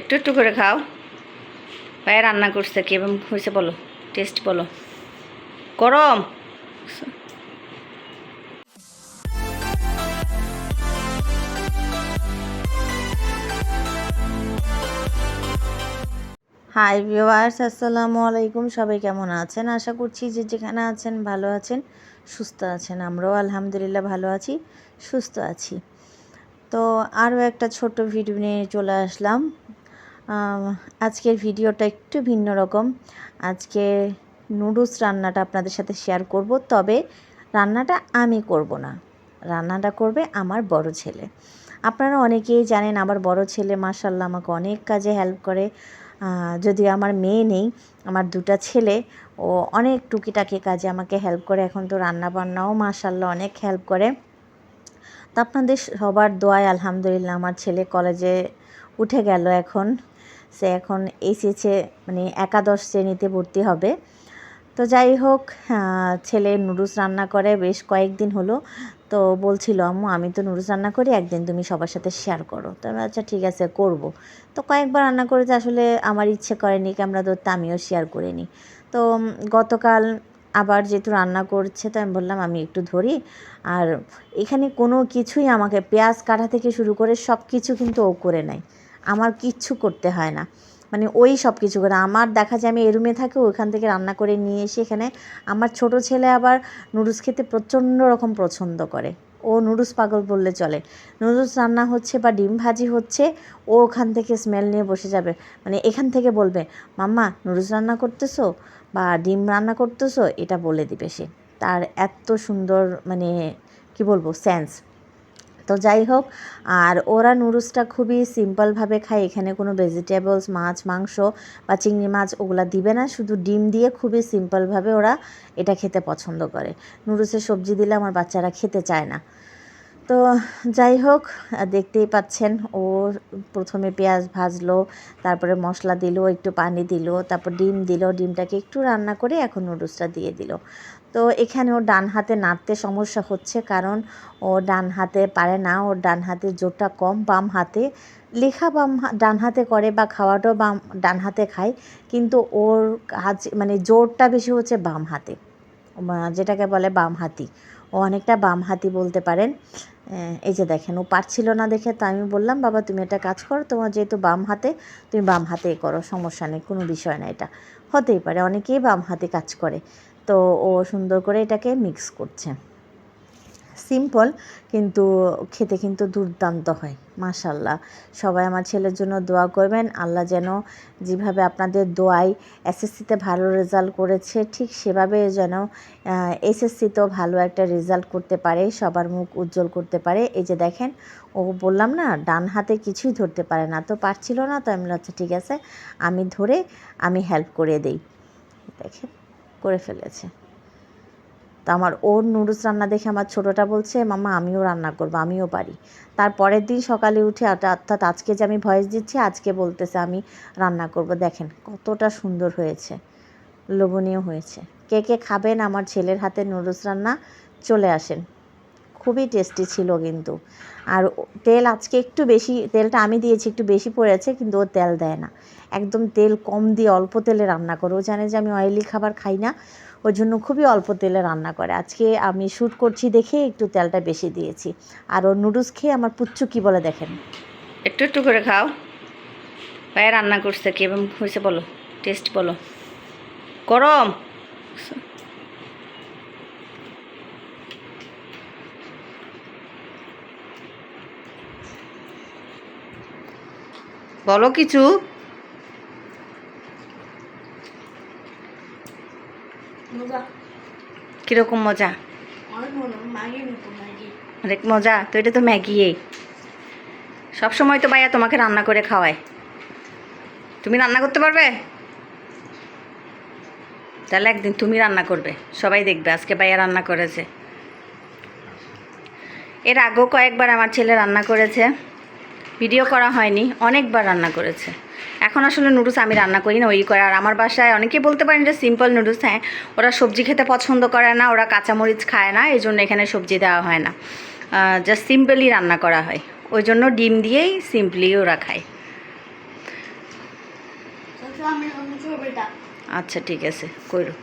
একটু একটু করে খাও। ভাই রান্না করছে কি এবং হয়েছে বলো টেস্ট বলো। গরম। হাই ভিওয়ার্স আসসালামু আলাইকুম। সবাই কেমন আছেন? আশা করছি যে যেখানে আছেন ভালো আছেন, সুস্থ আছেন। আমরাও আলহামদুলিল্লাহ ভালো আছি, সুস্থ আছি। তো আরও একটা ছোট ভিডিও নিয়ে চলে আসলাম। আজকের ভিডিওটা একটু ভিন্ন রকম। আজকে নুডলস রান্নাটা আপনাদের সাথে শেয়ার করব, তবে রান্নাটা আমি করব না। রান্নাটা করবে আমার বড় ছেলে। আপনারা অনেকেই জানেন আমার বড় ছেলে মাসাল্লাহ আমাকে অনেক কাজে হেল্প করে। যদি আমার মেয়ে নেই, আমার দুটা ছেলে, ও অনেক টুকিটাকি কাজে আমাকে হেল্প করে। এখন তো রান্না বান্নাও মাসাল্লাহ অনেক হেল্প করে। তো আপনাদের সবার দোয়ায় আলহামদুলিল্লাহ, আমার ছেলে কলেজে উঠে গেল এখন। সে এখন এসেছে মানে একাদশ শ্রেণীতে ভর্তি হবে। তো যাই হোক ছেলে নুডলস রান্না করে বেশ কয়েকদিন হলো। তো বলছিল, আম্মু, আমি তো নুডলস রান্না করি, একদিন তুমি সবার সাথে শেয়ার করো। তো আচ্ছা ঠিক আছে, করব। তো কয়েকবার রান্না করেছে, আসলে আমার ইচ্ছে করেনি ক্যামেরা ধরতে, আমিও শেয়ার করিনি তো গতকাল আবার যেহেতু রান্না করছে, তো আমি বললাম, আমি একটু ধরি। আর এখানে কোনো কিছুই আমাকে, পেঁয়াজ কাটা থেকে শুরু করে সব কিছু কিন্তু ও করে নেয়। আমার কিচ্ছু করতে হয় না। মানে ওই সব কিছু করে। আমার দেখা যায় আমি এই রুমে থাকি ওইখান থেকে রান্না করে নিয়ে এসে এখানে আমার ছোট ছেলে আবার নুডলস খেতে প্রচণ্ড রকম পছন্দ করে। ও নুডলস পাগল বললে চলে। নুডলস রান্না হচ্ছে বা ডিম ভাজি হচ্ছে, ও ওখান থেকে স্মেল নিয়ে বসে যাবে। মানে এখান থেকে বলবে, মাম্মা, নুডলস রান্না করতেছো বা ডিম রান্না করতেছো? এটা বলে দিবে সে। তার এত সুন্দর মানে কি বলব সেন্স তো যাই হোক, আর ওরা নুডলসটা খুবই সিম্পলভাবে খায়। এখানে কোনো ভেজিটেবলস মাছ, মাংস বা চিংড়ি মাছ ওগুলা দিবে না। শুধু ডিম দিয়ে খুবই সিম্পলভাবে ওরা এটা খেতে পছন্দ করে। নুডলসের সবজি দিলে আমার বাচ্চারা খেতে চায় না। তো যাই হোক, দেখতেই পাচ্ছেন, ও প্রথমে পেঁয়াজ ভাজলো, তারপরে মশলা দিল, একটু পানি দিল, তারপর ডিম দিল। ডিমটাকে একটু রান্না করে এখন নুডলসটা দিয়ে দিল। তো এখানে ওর ডান হাতে নাড়তে সমস্যা হচ্ছে কারণ ও ডান হাতে পারে না, ওর ডান হাতে জোরটা কম, বাম হাতে লেখা বাম ডান হাতে করে বা খাওয়াটাও বাম, ডান হাতে খায়, কিন্তু ওর কাজ মানে জোরটা বেশি হচ্ছে বাম হাতে যেটাকে বলে বাম হাতি। ও অনেকটা বাম হাতি বলতে পারেন। এই যে দেখেন, ও পারছিল না দেখে তো আমি বললাম, বাবা, তুমি একটা কাজ করো, তোমার যেহেতু বাম হাতে, তুমি বাম হাতেই করো, সমস্যা নেই, কোনো বিষয় না এটা। হতেই পারে, অনেকেই বাম হাতে কাজ করে। তো ও সুন্দর করে এটাকে মিক্স করছে। সিম্পল কিন্তু খেতে কিন্তু দুর্দান্ত হয় মাশাল্লাহ সবাই আমার ছেলের জন্য দোয়া করবেন, আল্লাহ যেন যেভাবে আপনাদের দোয়ায় এসএসসিতে ভালো রেজাল্ট করেছে, ঠিক সেভাবে যেন এসএসসিতেও ভালো একটা রেজাল্ট করতে পারে, সবার মুখ উজ্জ্বল করতে পারে। এই যে দেখেন, ও বললাম না, ডান হাতে কিছুই ধরতে পারে না, তো পারছিল না, তো আমি আচ্ছা ঠিক আছে, আমি ধরে, আমি হেল্প করে দেই। দেখেন। করে ফেলেছে। তো আমার ওর নুডলস রান্না দেখে আমার ছোটোটা বলছে মামা আমিও রান্না করব, আমিও পারি। তার পরের দিন সকালে উঠে অর্থাৎ আজকে যে আমি ভয়েস দিচ্ছি, আজকে বলতেছে, আমি রান্না করব। দেখেন কতটা সুন্দর হয়েছে, লোভনীয় হয়েছে। কে কে খাবেন আমার ছেলের হাতে নুডলস রান্না, চলে আসেন। খুবই টেস্টি ছিল কিন্তু। আর তেল আজকে একটু বেশি, তেলটা আমি দিয়েছি একটু বেশি পড়েছে কিন্তু ও তেল দেয় না। একদম তেল কম দিয়ে অল্প তেলে রান্না করে। ও জানে যে আমি অয়েলি খাবার খাই না, ওর জন্য খুবই অল্প তেলে রান্না করে। আজকে আমি শ্যুট করছি দেখে একটু তেলটা বেশি দিয়েছি। আর ওর নুডলস খেয়ে আমার পুচ্ছু কি বলে দেখেন? একটু একটু করে খাও। ভাই রান্না করছে কি? এবং হয়েছে বলো টেস্ট বলো। গরম! বলো কিছু। কীরকম মজা? অনেক মজা তো এটা তো ম্যাগি সব সময় তো ভাইয়া তোমাকে রান্না করে খাওয়ায়। তুমি রান্না করতে পারবে? তাহলে একদিন তুমি রান্না করবে সবাই দেখবে আজকে ভাইয়া রান্না করেছে। এর আগেও কয়েকবার আমার ছেলে রান্না করেছে। ভিডিও করা হয়নি অনেকবার রান্না করেছে। এখন আসলে নুডলস আমি রান্না করি না ওই করে। আর আমার বাসায় অনেকে বলতে পারেন যে সিম্পল নুডলস হ্যাঁ ওরা সবজি খেতে পছন্দ করে না ওরা কাঁচামরিচ খায় না এই জন্য এখানে সবজি দেওয়া হয় না। জাস্ট সিম্পলি রান্না করা হয়। ওই জন্য ডিম দিয়েই সিম্পলি ওরা খায়। আচ্ছা ঠিক আছে কইরো।